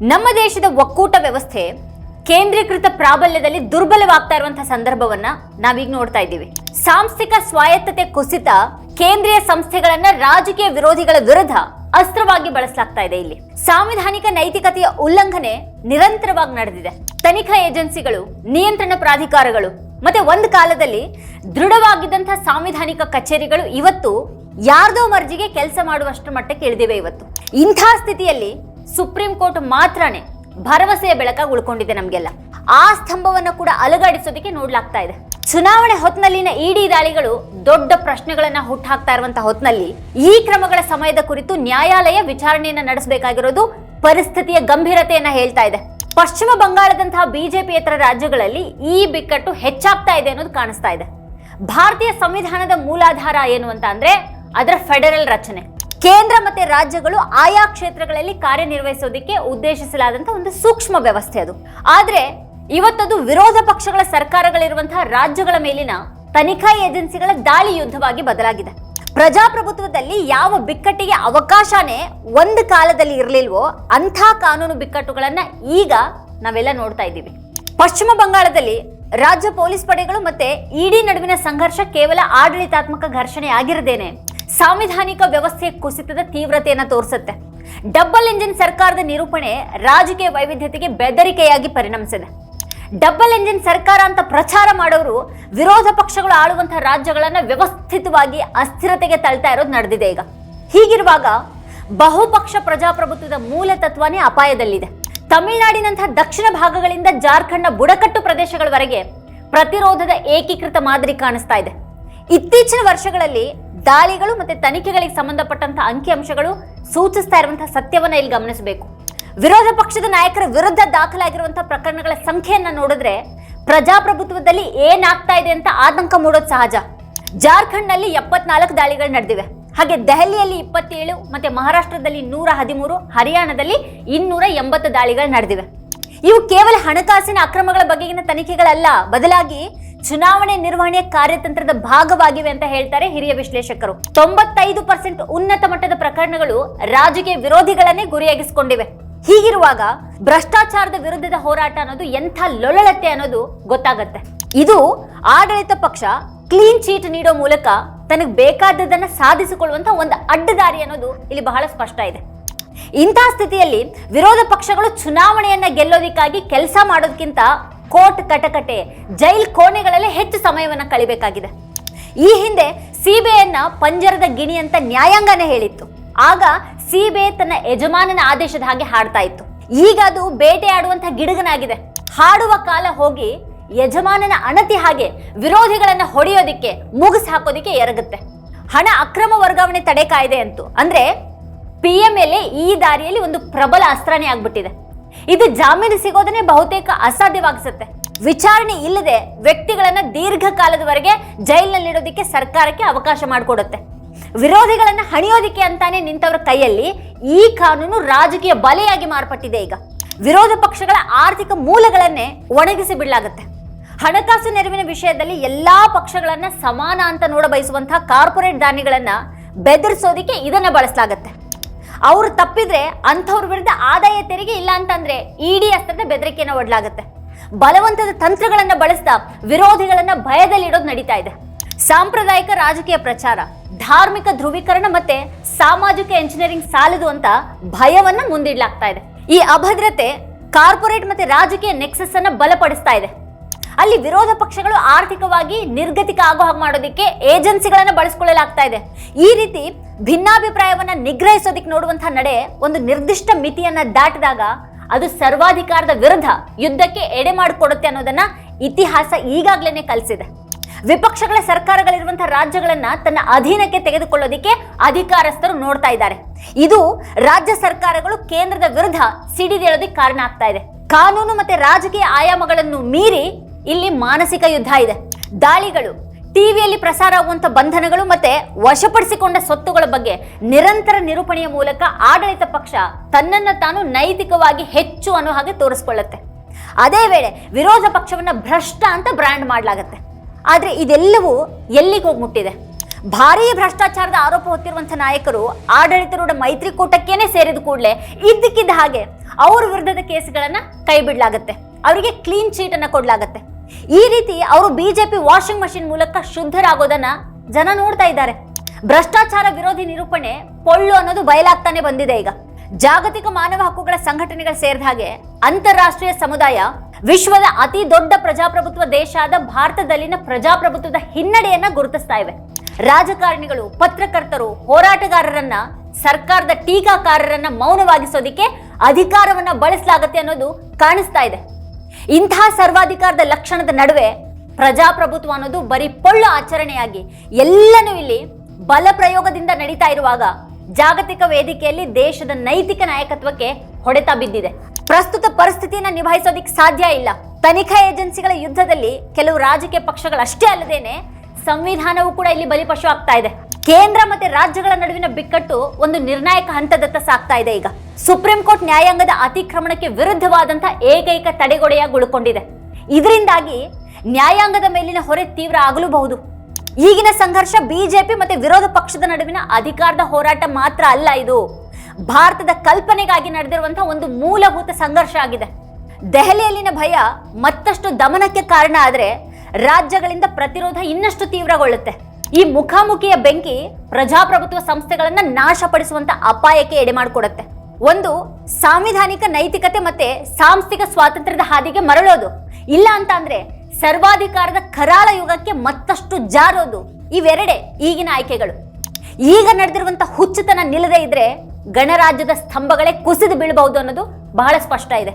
ನಮ್ಮ ದೇಶದ ಒಕ್ಕೂಟ ವ್ಯವಸ್ಥೆ ಕೇಂದ್ರೀಕೃತ ಪ್ರಾಬಲ್ಯದಲ್ಲಿ ದುರ್ಬಲವಾಗ್ತಾ ಇರುವಂತಹ ಸಂದರ್ಭವನ್ನ ನಾವೀಗ ನೋಡ್ತಾ ಇದ್ದೀವಿ. ಸಾಂಸ್ಥಿಕ ಸ್ವಾಯತ್ತತೆ ಕುಸಿತ ಕೇಂದ್ರೀಯ ಸಂಸ್ಥೆಗಳನ್ನ ರಾಜಕೀಯ ವಿರೋಧಿಗಳ ವಿರುದ್ಧ ಅಸ್ತ್ರವಾಗಿ ಬಳಸಲಾಗ್ತಾ ಇದೆ ಇಲ್ಲಿ. ಸಾಂವಿಧಾನಿಕ ನೈತಿಕತೆಯ ಉಲ್ಲಂಘನೆ ನಿರಂತರವಾಗಿ ನಡೆದಿದೆ. ತನಿಖಾ ಏಜೆನ್ಸಿಗಳು, ನಿಯಂತ್ರಣ ಪ್ರಾಧಿಕಾರಗಳು ಮತ್ತೆ ಒಂದು ಕಾಲದಲ್ಲಿ ದೃಢವಾಗಿದ್ದಂತಹ ಸಾಂವಿಧಾನಿಕ ಕಚೇರಿಗಳು ಇವತ್ತು ಯಾರ್ದೋ ಮರ್ಜಿಗೆ ಕೆಲಸ ಮಾಡುವಷ್ಟು ಮಟ್ಟಕ್ಕೆ ಇಳಿದಿವೆ ಇವತ್ತು. ಇಂಥ ಸ್ಥಿತಿಯಲ್ಲಿ ಸುಪ್ರೀಂ ಕೋರ್ಟ್ ಮಾತ್ರನೇ ಭರವಸೆಯ ಬೆಳಕಾಗಿ ಉಳ್ಕೊಂಡಿದೆ ನಮಗೆಲ್ಲ. ಆ ಸ್ತಂಭವನ್ನು ಕೂಡ ಅಲುಗಾಡಿಸೋದಕ್ಕೆ ನೋಡ್ಲಾಗ್ತಾ ಇದೆ. ಚುನಾವಣೆ ಹೊತ್ನಲ್ಲಿನ ಇಡಿ ದಾಳಿಗಳು ದೊಡ್ಡ ಪ್ರಶ್ನೆಗಳನ್ನ ಹುಟ್ಟಾಕ್ತಾ ಇರುವಂತಹ ಹೊತ್ತಿನಲ್ಲಿ ಈ ಕ್ರಮಗಳ ಸಮಯದ ಕುರಿತು ನ್ಯಾಯಾಲಯ ವಿಚಾರಣೆಯನ್ನ ನಡೆಸಬೇಕಾಗಿರೋದು ಪರಿಸ್ಥಿತಿಯ ಗಂಭೀರತೆಯನ್ನ ಹೇಳ್ತಾ ಇದೆ. ಪಶ್ಚಿಮ ಬಂಗಾಳದಂತಹ ಇತರ ರಾಜ್ಯಗಳಲ್ಲಿ ಈ ಬಿಕ್ಕಟ್ಟು ಹೆಚ್ಚಾಗ್ತಾ ಇದೆ ಅನ್ನೋದು ಕಾಣಿಸ್ತಾ ಇದೆ. ಭಾರತೀಯ ಸಂವಿಧಾನದ ಮೂಲಾಧಾರ ಏನು ಅಂತ ಅಂದ್ರೆ ಅದರ ಫೆಡರಲ್ ರಚನೆ. ಕೇಂದ್ರ ಮತ್ತೆ ರಾಜ್ಯಗಳು ಆಯಾ ಕ್ಷೇತ್ರಗಳಲ್ಲಿ ಕಾರ್ಯನಿರ್ವಹಿಸೋದಕ್ಕೆ ಉದ್ದೇಶಿಸಲಾದಂತಹ ಒಂದು ಸೂಕ್ಷ್ಮ ವ್ಯವಸ್ಥೆ ಅದು. ಆದ್ರೆ ಇವತ್ತದು ವಿರೋಧ ಪಕ್ಷಗಳ ಸರ್ಕಾರಗಳಿರುವಂತಹ ರಾಜ್ಯಗಳ ಮೇಲಿನ ತನಿಖಾ ಏಜೆನ್ಸಿಗಳ ದಾಳಿ ಯುದ್ಧವಾಗಿ ಬದಲಾಗಿದೆ. ಪ್ರಜಾಪ್ರಭುತ್ವದಲ್ಲಿ ಯಾವ ಬಿಕ್ಕಟ್ಟಿಗೆ ಅವಕಾಶನೇ ಒಂದು ಕಾಲದಲ್ಲಿ ಇರಲಿಲ್ವೋ ಅಂಥ ಕಾನೂನು ಬಿಕ್ಕಟ್ಟುಗಳನ್ನ ಈಗ ನಾವೆಲ್ಲ ನೋಡ್ತಾ ಇದ್ದೀವಿ. ಪಶ್ಚಿಮ ಬಂಗಾಳದಲ್ಲಿ ರಾಜ್ಯ ಪೊಲೀಸ್ ಪಡೆಗಳು ಮತ್ತೆ ಇಡಿ ನಡುವಿನ ಸಂಘರ್ಷ ಕೇವಲ ಆಡಳಿತಾತ್ಮಕ ಘರ್ಷಣೆ ಆಗಿರದೇನೆ. ಸಾಂವಿಧಾನಿಕ ವ್ಯವಸ್ಥೆ ಕುಸಿತದ ತೀವ್ರತೆಯನ್ನು ತೋರಿಸುತ್ತೆ. ಡಬಲ್ ಇಂಜಿನ್ ಸರ್ಕಾರದ ನಿರೂಪಣೆ ರಾಜಕೀಯ ವೈವಿಧ್ಯತೆಗೆ ಬೆದರಿಕೆಯಾಗಿ ಪರಿಣಮಿಸಿದೆ. ಡಬಲ್ ಇಂಜಿನ್ ಸರ್ಕಾರ ಅಂತ ಪ್ರಚಾರ ಮಾಡೋರು ವಿರೋಧ ಪಕ್ಷಗಳು ಆಳುವಂತಹ ರಾಜ್ಯಗಳನ್ನು ವ್ಯವಸ್ಥಿತವಾಗಿ ಅಸ್ಥಿರತೆಗೆ ತಳ್ತಾ ಇರೋದು ನಡೆದಿದೆ ಈಗ. ಹೀಗಿರುವಾಗ ಬಹುಪಕ್ಷ ಪ್ರಜಾಪ್ರಭುತ್ವದ ಮೂಲ ತತ್ವನೇ ಅಪಾಯದಲ್ಲಿದೆ. ತಮಿಳುನಾಡಿನಂತಹ ದಕ್ಷಿಣ ಭಾಗಗಳಿಂದ ಜಾರ್ಖಂಡ್ನ ಬುಡಕಟ್ಟು ಪ್ರದೇಶಗಳವರೆಗೆ ಪ್ರತಿರೋಧದ ಏಕೀಕೃತ ಮಾದರಿ ಕಾಣಿಸ್ತಾ ಇದೆ. ಇತ್ತೀಚಿನ ವರ್ಷಗಳಲ್ಲಿ ದಾಳಿಗಳು ಮತ್ತೆ ತನಿಖೆಗಳಿಗೆ ಸಂಬಂಧಪಟ್ಟಂತಹ ಅಂಕಿಅಂಶಗಳು ಸೂಚಿಸ್ತಾ ಇರುವಂತಹ ಸತ್ಯವನ್ನ ಇಲ್ಲಿ ಗಮನಿಸಬೇಕು. ವಿರೋಧ ಪಕ್ಷದ ನಾಯಕರ ವಿರುದ್ಧ ದಾಖಲಾಗಿರುವಂತಹ ಪ್ರಕರಣಗಳ ಸಂಖ್ಯೆಯನ್ನ ನೋಡಿದ್ರೆ ಪ್ರಜಾಪ್ರಭುತ್ವದಲ್ಲಿ ಏನಾಗ್ತಾ ಇದೆ ಅಂತ ಆತಂಕ ಮೂಡೋದು ಸಹಜ. ಜಾರ್ಖಂಡ್ನಲ್ಲಿ ಎಪ್ಪತ್ನಾಲ್ಕು ದಾಳಿಗಳು ನಡೆದಿವೆ. ಹಾಗೆ ದೆಹಲಿಯಲ್ಲಿ ಇಪ್ಪತ್ತೇಳು, ಮತ್ತೆ ಮಹಾರಾಷ್ಟ್ರದಲ್ಲಿ ನೂರ ಹದಿಮೂರು, ಹರಿಯಾಣದಲ್ಲಿ ಇನ್ನೂರ ಎಂಬತ್ತು ದಾಳಿಗಳು ನಡೆದಿವೆ. ಇವು ಕೇವಲ ಹಣಕಾಸಿನ ಅಕ್ರಮಗಳ ಬಗೆಗಿನ ತನಿಖೆಗಳಲ್ಲ. ಬದಲಾಗಿ ಚುನಾವಣೆ ನಿರ್ವಹಣೆಯ ಕಾರ್ಯತಂತ್ರದ ಭಾಗವಾಗಿವೆ ಅಂತ ಹೇಳ್ತಾರೆ ಹಿರಿಯ ವಿಶ್ಲೇಷಕರು. ತೊಂಬತ್ತೈದು ಪರ್ಸೆಂಟ್ ಉನ್ನತ ಮಟ್ಟದ ಪ್ರಕರಣಗಳು ರಾಜಕೀಯ ವಿರೋಧಿಗಳನ್ನೇ ಗುರಿಯಾಗಿಸಿಕೊಂಡಿವೆ. ಹೀಗಿರುವಾಗ ಭ್ರಷ್ಟಾಚಾರದ ವಿರುದ್ಧದ ಹೋರಾಟ ಅನ್ನೋದು ಎಂಥ ಲೊಳಳತೆ ಅನ್ನೋದು ಗೊತ್ತಾಗತ್ತೆ. ಇದು ಆಡಳಿತ ಪಕ್ಷ ಕ್ಲೀನ್ ಚೀಟ್ ನೀಡೋ ಮೂಲಕ ತನಗೆ ಬೇಕಾದದನ್ನ ಸಾಧಿಸಿಕೊಳ್ಳುವಂತ ಒಂದು ಅಡ್ಡದಾರಿ ಅನ್ನೋದು ಇಲ್ಲಿ ಬಹಳ ಸ್ಪಷ್ಟ ಇದೆ. ಇಂತಹ ಸ್ಥಿತಿಯಲ್ಲಿ ವಿರೋಧ ಪಕ್ಷಗಳು ಚುನಾವಣೆಯನ್ನ ಗೆಲ್ಲೋದಿಕ್ಕಾಗಿ ಕೆಲಸ ಮಾಡೋದಕ್ಕಿಂತ ಕೋರ್ಟ್ ಕಟಕಟೆ, ಜೈಲ್ ಕೋಣೆಗಳಲ್ಲೇ ಹೆಚ್ಚು ಸಮಯವನ್ನ ಕಳಿಬೇಕಾಗಿದೆ. ಈ ಹಿಂದೆ ಸಿಬಿಐನ ಪಂಜರದ ಗಿಣಿ ಅಂತ ನ್ಯಾಯಾಂಗನೇ ಹೇಳಿತ್ತು. ಆಗ ಸಿಬಿಐ ತನ್ನ ಯಜಮಾನನ ಆದೇಶದ ಹಾಗೆ ಹಾಡ್ತಾ ಇತ್ತು. ಈಗ ಅದು ಬೇಟೆಯಾಡುವಂತಹ ಗಿಡಗನಾಗಿದೆ. ಹಾಡುವ ಕಾಲ ಹೋಗಿ ಯಜಮಾನನ ಅಣತಿ ಹಾಗೆ ವಿರೋಧಿಗಳನ್ನ ಹೊಡೆಯೋದಿಕ್ಕೆ, ಮುಗಿಸ್ ಹಾಕೋದಿಕ್ಕೆ ಎರಗುತ್ತೆ. ಹಣ ಅಕ್ರಮ ವರ್ಗಾವಣೆ ತಡೆ ಕಾಯ್ದೆ ಅಂತು. ಅಂದ್ರೆ ಪಿ ಎಂ ಎಲ್ ಈ ದಾರಿಯಲ್ಲಿ ಒಂದು ಪ್ರಬಲ ಅಸ್ತ್ರನೇ ಆಗ್ಬಿಟ್ಟಿದೆ. ಇದು ಜಾಮೀನು ಸಿಗೋದನ್ನೇ ಬಹುತೇಕ ಅಸಾಧ್ಯವಾಗಿಸುತ್ತೆ. ವಿಚಾರಣೆ ಇಲ್ಲದೆ ವ್ಯಕ್ತಿಗಳನ್ನ ದೀರ್ಘಕಾಲದವರೆಗೆ ಜೈಲಿನಲ್ಲಿಡೋದಕ್ಕೆ ಸರ್ಕಾರಕ್ಕೆ ಅವಕಾಶ ಮಾಡಿಕೊಡುತ್ತೆ. ವಿರೋಧಿಗಳನ್ನ ಹಣಿಯೋದಿಕ್ಕೆ ಅಂತಾನೆ ನಿಂತವರ ಕೈಯಲ್ಲಿ ಈ ಕಾನೂನು ರಾಜಕೀಯ ಬಲೆಯಾಗಿ ಮಾರ್ಪಟ್ಟಿದೆ ಈಗ. ವಿರೋಧ ಪಕ್ಷಗಳ ಆರ್ಥಿಕ ಮೂಲಗಳನ್ನೇ ಒಣಗಿಸಿ ಬಿಡಲಾಗುತ್ತೆ. ಹಣಕಾಸು ನೆರವಿನ ವಿಷಯದಲ್ಲಿ ಎಲ್ಲಾ ಪಕ್ಷಗಳನ್ನ ಸಮಾನ ಅಂತ ನೋಡ ಬಯಸುವಂತಹ ಕಾರ್ಪೊರೇಟ್ ದಾನಿಗಳನ್ನ ಬೆದರಿಸೋದಿಕ್ಕೆ ಇದನ್ನ ಬಳಸಲಾಗತ್ತೆ. ಅವರು ತಪ್ಪಿದ್ರೆ ಅಂಥವ್ರ ವಿರುದ್ಧ ಆದಾಯ ತೆರಿಗೆ ಇಲ್ಲ ಅಂತಂದ್ರೆ ಇಡಿ ಅಸ್ತ್ರದ ಬೆದರಿಕೆಯನ್ನು ಒಡಲಾಗುತ್ತೆ ಬಲವಂತದ ತಂತ್ರಗಳನ್ನು ಬಳಸ್ತಾ ವಿರೋಧಿಗಳನ್ನ ಭಯದಲ್ಲಿಡೋದು ನಡೀತಾ ಇದೆ. ಸಾಂಪ್ರದಾಯಿಕ ರಾಜಕೀಯ ಪ್ರಚಾರ, ಧಾರ್ಮಿಕ ಧ್ರುವೀಕರಣ ಮತ್ತೆ ಸಾಮಾಜಿಕ ಎಂಜಿನಿಯರಿಂಗ್ ಸಾಲದು ಅಂತ ಭಯವನ್ನ ಮುಂದಿಡ್ಲಾಗ್ತಾ ಇದೆ. ಈ ಅಭದ್ರತೆ ಕಾರ್ಪೊರೇಟ್ ಮತ್ತೆ ರಾಜಕೀಯ ನೆಕ್ಸಸ್ ಅನ್ನ ಬಲಪಡಿಸ್ತಾ ಇದೆ. ಅಲ್ಲಿ ವಿರೋಧ ಪಕ್ಷಗಳು ಆರ್ಥಿಕವಾಗಿ ನಿರ್ಗತಿಕ ಆಗೋ ಹಾಗೆ ಮಾಡೋದಕ್ಕೆ ಏಜೆನ್ಸಿಗಳನ್ನು ಬಳಸ್ಕೊಳ್ಳಲಾಗ್ತಾ ಇದೆ. ಈ ರೀತಿ ಭಿನ್ನಾಭಿಪ್ರಾಯವನ್ನ ನಿಗ್ರಹಿಸೋದಕ್ಕೆ ನೋಡುವಂತಹ ನಡೆ ಒಂದು ನಿರ್ದಿಷ್ಟ ಮಿತಿಯನ್ನ ದಾಟಿದಾಗ ಅದು ಸರ್ವಾಧಿಕಾರದ ವಿರುದ್ಧ ಯುದ್ಧಕ್ಕೆ ಎಡೆ ಮಾಡಿಕೊಡುತ್ತೆ ಅನ್ನೋದನ್ನ ಇತಿಹಾಸ ಈಗಾಗ್ಲೇನೆ ಕಲಿಸಿದೆ. ವಿಪಕ್ಷಗಳ ಸರ್ಕಾರಗಳಿರುವಂತಹ ರಾಜ್ಯಗಳನ್ನ ತನ್ನ ಅಧೀನಕ್ಕೆ ತೆಗೆದುಕೊಳ್ಳೋದಿಕ್ಕೆ ಅಧಿಕಾರಸ್ಥರು ನೋಡ್ತಾ ಇದ್ದಾರೆ. ಇದು ರಾಜ್ಯ ಸರ್ಕಾರಗಳು ಕೇಂದ್ರದ ವಿರುದ್ಧ ಸಿಡಿದೇಳೋದಕ್ಕೆ ಕಾರಣ ಆಗ್ತಾ ಇದೆ. ಕಾನೂನು ಮತ್ತೆ ರಾಜಕೀಯ ಆಯಾಮಗಳನ್ನು ಮೀರಿ ಇಲ್ಲಿ ಮಾನಸಿಕ ಯುದ್ಧ ಇದೆ. ದಾಳಿಗಳು, ಟಿವಿಯಲ್ಲಿ ಪ್ರಸಾರ ಆಗುವಂತ ಬಂಧನಗಳು ಮತ್ತೆ ವಶಪಡಿಸಿಕೊಂಡ ಸ್ವತ್ತುಗಳ ಬಗ್ಗೆ ನಿರಂತರ ನಿರೂಪಣೆಯ ಮೂಲಕ ಆಡಳಿತ ಪಕ್ಷ ತನ್ನನ್ನು ತಾನು ನೈತಿಕವಾಗಿ ಹೆಚ್ಚು ಅನ್ನೋ ಹಾಗೆ ತೋರಿಸ್ಕೊಳ್ಳುತ್ತೆ. ಅದೇ ವೇಳೆ ವಿರೋಧ ಪಕ್ಷವನ್ನ ಭ್ರಷ್ಟ ಅಂತ ಬ್ರ್ಯಾಂಡ್ ಮಾಡಲಾಗತ್ತೆ. ಆದರೆ ಇದೆಲ್ಲವೂ ಎಲ್ಲಿಗೆ ಹೋಗಿ ಮುಟ್ಟಿದೆ? ಭಾರೀ ಭ್ರಷ್ಟಾಚಾರದ ಆರೋಪ ಹೊತ್ತಿರುವಂಥ ನಾಯಕರು ಆಡಳಿತಾರೂಢ ಮೈತ್ರಿಕೂಟಕ್ಕೇನೆ ಸೇರಿದ ಕೂಡಲೇ ಇದ್ದಕ್ಕಿದ್ದ ಹಾಗೆ ಅವ್ರ ವಿರುದ್ಧದ ಕೇಸ್ಗಳನ್ನು ಕೈ ಬಿಡಲಾಗತ್ತೆ. ಅವರಿಗೆ ಕ್ಲೀನ್ ಚೀಟನ್ನು ಕೊಡ್ಲಾಗತ್ತೆ. ಈ ರೀತಿ ಅವರು ಬಿಜೆಪಿ ವಾಷಿಂಗ್ ಮಷಿನ್ ಮೂಲಕ ಶುದ್ಧರಾಗೋದನ್ನ ಜನ ನೋಡ್ತಾ ಇದ್ದಾರೆ. ಭ್ರಷ್ಟಾಚಾರ ವಿರೋಧಿ ನಿರೂಪಣೆ ಪೊಳ್ಳು ಅನ್ನೋದು ಬಯಲಾಗ್ತಾನೆ ಬಂದಿದೆ ಈಗ. ಜಾಗತಿಕ ಮಾನವ ಹಕ್ಕುಗಳ ಸಂಘಟನೆಗಳು ಸೇರಿದ ಹಾಗೆ ಅಂತಾರಾಷ್ಟ್ರೀಯ ಸಮುದಾಯ ವಿಶ್ವದ ಅತಿ ದೊಡ್ಡ ಪ್ರಜಾಪ್ರಭುತ್ವ ದೇಶ ಆದ ಭಾರತದಲ್ಲಿನ ಪ್ರಜಾಪ್ರಭುತ್ವದ ಹಿನ್ನಡೆಯನ್ನ ಗುರುತಿಸ್ತಾ ಇವೆ. ರಾಜಕಾರಣಿಗಳು, ಪತ್ರಕರ್ತರು, ಹೋರಾಟಗಾರರನ್ನ, ಸರ್ಕಾರದ ಟೀಕಾಕಾರರನ್ನ ಮೌನವಾಗಿಸೋದಿಕ್ಕೆ ಅಧಿಕಾರವನ್ನ ಬಳಸಲಾಗತ್ತೆ ಅನ್ನೋದು ಕಾಣಿಸ್ತಾ ಇದೆ. ಇಂತಹ ಸರ್ವಾಧಿಕಾರದ ಲಕ್ಷಣದ ನಡುವೆ ಪ್ರಜಾಪ್ರಭುತ್ವ ಅನ್ನೋದು ಬರೀ ಪೊಳ್ಳು ಆಚರಣೆಯಾಗಿ ಎಲ್ಲನೂ ಇಲ್ಲಿ ಬಲ ಪ್ರಯೋಗದಿಂದ ನಡೀತಾ ಇರುವಾಗ ಜಾಗತಿಕ ವೇದಿಕೆಯಲ್ಲಿ ದೇಶದ ನೈತಿಕ ನಾಯಕತ್ವಕ್ಕೆ ಹೊಡೆತ ಬಿದ್ದಿದೆ. ಪ್ರಸ್ತುತ ಪರಿಸ್ಥಿತಿಯನ್ನು ನಿಭಾಯಿಸೋದಿಕ್ ಸಾಧ್ಯ ಇಲ್ಲ. ತನಿಖಾ ಏಜೆನ್ಸಿಗಳ ಯುದ್ಧದಲ್ಲಿ ಕೆಲವು ರಾಜಕೀಯ ಪಕ್ಷಗಳಷ್ಟೇ ಅಲ್ಲದೇನೆ ಸಂವಿಧಾನವೂ ಕೂಡ ಇಲ್ಲಿ ಬಲಿಪಶು ಆಗ್ತಾ ಇದೆ. ಕೇಂದ್ರ ಮತ್ತೆ ರಾಜ್ಯಗಳ ನಡುವಿನ ಬಿಕ್ಕಟ್ಟು ಒಂದು ನಿರ್ಣಾಯಕ ಹಂತದತ್ತ ಸಾಗ್ತಾ ಇದೆ ಈಗ. ಸುಪ್ರೀಂ ಕೋರ್ಟ್ ನ್ಯಾಯಾಂಗದ ಅತಿಕ್ರಮಣಕ್ಕೆ ವಿರುದ್ಧವಾದಂಥ ಏಕೈಕ ತಡೆಗೋಡೆಯಾಗಿ ಉಳ್ಕೊಂಡಿದೆ ಇದರಿಂದಾಗಿ ನ್ಯಾಯಾಂಗದ ಮೇಲಿನ ಹೊರೆ ತೀವ್ರ ಆಗಲೂಬಹುದು ಈಗಿನ ಸಂಘರ್ಷ ಬಿಜೆಪಿ ಮತ್ತೆ ವಿರೋಧ ಪಕ್ಷದ ನಡುವಿನ ಅಧಿಕಾರದ ಹೋರಾಟ ಮಾತ್ರ ಅಲ್ಲ ಇದು. ಭಾರತದ ಕಲ್ಪನೆಗಾಗಿ ನಡೆದಿರುವಂತಹ ಒಂದು ಮೂಲಭೂತ ಸಂಘರ್ಷ ಆಗಿದೆ. ದೆಹಲಿಯಲ್ಲಿನ ಭಯ ಮತ್ತಷ್ಟು ದಮನಕ್ಕೆ ಕಾರಣ ಆದರೆ ರಾಜ್ಯಗಳಿಂದ ಪ್ರತಿರೋಧ ಇನ್ನಷ್ಟು ತೀವ್ರಗೊಳ್ಳುತ್ತೆ. ಈ ಮುಖಾಮುಖಿಯ ಬೆಂಕಿ ಪ್ರಜಾಪ್ರಭುತ್ವ ಸಂಸ್ಥೆಗಳನ್ನ ನಾಶಪಡಿಸುವಂತ ಅಪಾಯಕ್ಕೆ ಎಡೆ ಮಾಡಿಕೊಡುತ್ತೆ ಒಂದು ಸಾಂವಿಧಾನಿಕ ನೈತಿಕತೆ ಮತ್ತೆ ಸಾಂಸ್ಥಿಕ ಸ್ವಾತಂತ್ರ್ಯದ ಹಾದಿಗೆ ಮರಳೋದು. ಇಲ್ಲ ಅಂತ ಅಂದ್ರೆ ಸರ್ವಾಧಿಕಾರದ ಕರಾಳ ಯುಗಕ್ಕೆ ಮತ್ತಷ್ಟು ಜಾರೋದು ಇವೆರಡೆ ಈಗಿನ ಆಯ್ಕೆಗಳು. ಈಗ ನಡೆದಿರುವಂತ ಹುಚ್ಚುತನ ನಿಲ್ಲದೆ ಇದ್ರೆ ಗಣರಾಜ್ಯದ ಸ್ತಂಭಗಳೇ ಕುಸಿದು ಬೀಳಬಹುದು ಅನ್ನೋದು ಬಹಳ ಸ್ಪಷ್ಟ ಇದೆ.